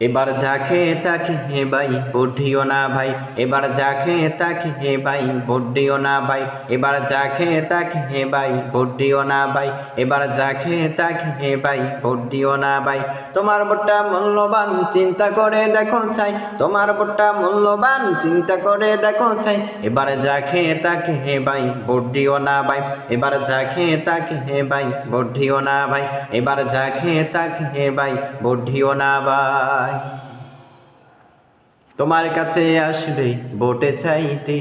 এবার যা খেয়ে তাকে হে ভাই দিও না ভাই। এবার যা খেয়ে তাকে হে ভাই দিও না ভাই। এবার যা খেয়ে তাকে হে ভাই দিও না ভাই। এবার যা খেয়ে তাকে হে ভাই দিও না ভাই। তোমার ভোটটা মূল্যবান, চিন্তা করে দেখো চাই তোমার ভোটটা মূল্যবান, চিন্তা করে দেখো চাই এবার যা খেয়ে তাকে হে ভাই দিও না ভাই। এবার যা খেয়ে তাকে হে ভাই দিও না ভাই। এবার যা খেয়ে তাকে হে ভাই দিও না ভাই। তোমার কাছে আসবে ভোটে চাইতে,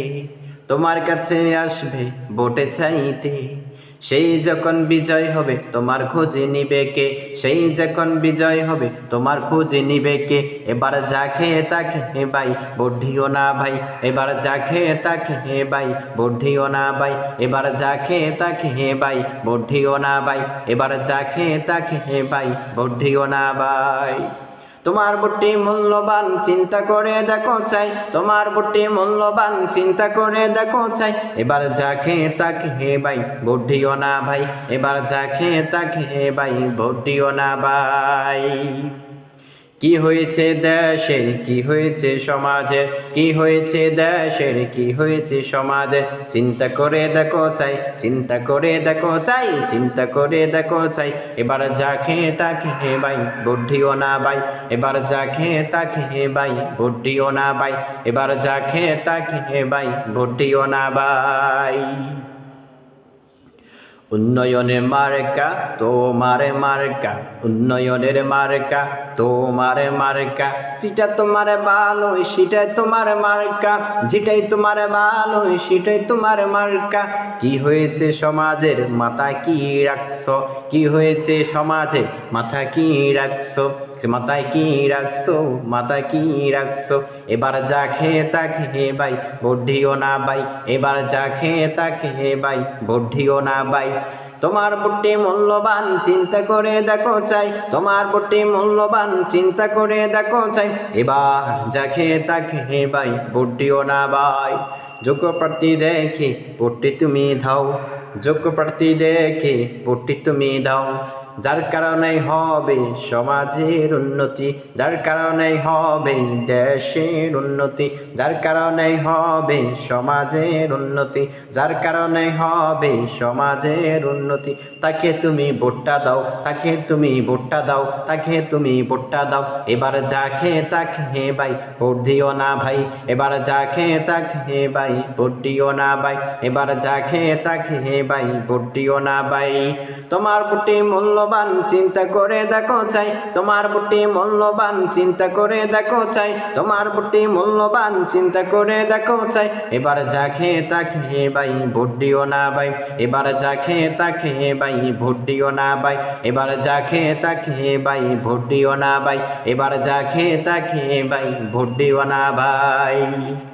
তোমার কাছে আসবে ভোটে চাইতে। সেই যখন বিজয় হবে, তোমার খোঁজে নিবে কে? সেই যখন বিজয় হবে, তোমার খোঁজে নিবে কে? এবার যা তাকে হে ভাই বডিও না ভাই। এবার যা তাকে হে ভাই বডিও না ভাই। এবার যা তাকে হে ভাই বডিও না ভাই। এবার যা তাকে হে ভাই বডিও না ভাই। তোমার বুটি মূল্যবান, চিন্তা করে দেখো চাই। তোমার বুটি মূল্যবান, চিন্তা করে দেখো চাই। এবার যা খেয়ে তাক হে ভাই, বুদ্ধিও না ভাই। এবার যা খেয়ে তাক হে ভাই, বুদ্ধিও না ভাই। কি হয়েছে দেশের, কি হয়েছে সমাজে? কি হয়েছে দেশের, কি হয়েছে সমাজে? চিন্তা করে দেখো চাই, চিন্তা করে দেখো চাই, চিন্তা করে দেখো চাই। এবার যা খেয়ে তাকে হে ভাই, বুদ্ধিও না ভাই। এবার যা খেয়ে তাকে হে ভাই, বুদ্ধিও না ভাই। এবার যা খেয়ে তাকে হে ভাই, বুদ্ধিও না ভাই। উন্নয়নের মার্কা, তোমার মার্কা, উন্নয়নের মার্কা। তোমার মার্কা, যেটা তোমার ভালো, সেটাই তোমার মার্কা, যেটাই তোমার ভালো, সেটাই তোমার মার্কা। কি হয়েছে সমাজের মাথা কি রাখছো? কি হয়েছে সমাজে মাথা কি রাখছো? মাথায় কি রাখছো? মাথায় কি রাখছো? এবার যা খেয়ে তা খেয়ে ভাই বডিও না ভাই এবার যা খেয়ে তা খেয়ে ভাই বডিও না ভাই তোমার বুটি মূল্যবান, চিন্তা করে দেখো চাই। তোমার বুটি মূল্যবান, চিন্তা করে দেখো চাই। এবার যাকে তাকে ভাই বুটিও না ভাই। যোগ্য প্রার্থী দেখে বুটি তুমি দাও। যোগ্য প্রার্থী দেখে বুটি তুমি দাও। যার কারণে হবে সমাজের উন্নতি, যার কারণে হবে দেশের উন্নতি, যার কারণে হবে সমাজের উন্নতি, যার কারণে হবে সমাজের উন্নতি। তাকে তুমি ভোটটা দাও, তাকে তুমি ভোটটা দাও, তাকে তুমি ভোটটা দাও। এবার যা খেয়ে তা খেয়ে ভাই, ভোট দিও না ভাই। এবার যা খেয়ে তা খেয়ে ভাই, ভোট দিও না ভাই। এবার যা খেয়ে তা খেয়ে ভাই, ভোট দিও না ভাই। তোমার বুটি মূল্যবান, চিন্তা করে দেখো চাই। তোমার বুটি মূল্যবান, চিন্তা করে দেখো চাই। তোমার বুটি মূল্যবান, চিন্তা করে দেখো চাই। এবার যা খেয়ে তা খেয়ে ভাই ভোট দিও না ভাই এবার যা খেয়ে তা খেয়ে ভাই ভোট দিও না ভাই এবার যা খেয়ে তা খেয়ে ভাই ভোট দিও না ভাই এবার যা খেয়ে তা খেয়ে ভাই ভোট দিও না ভাই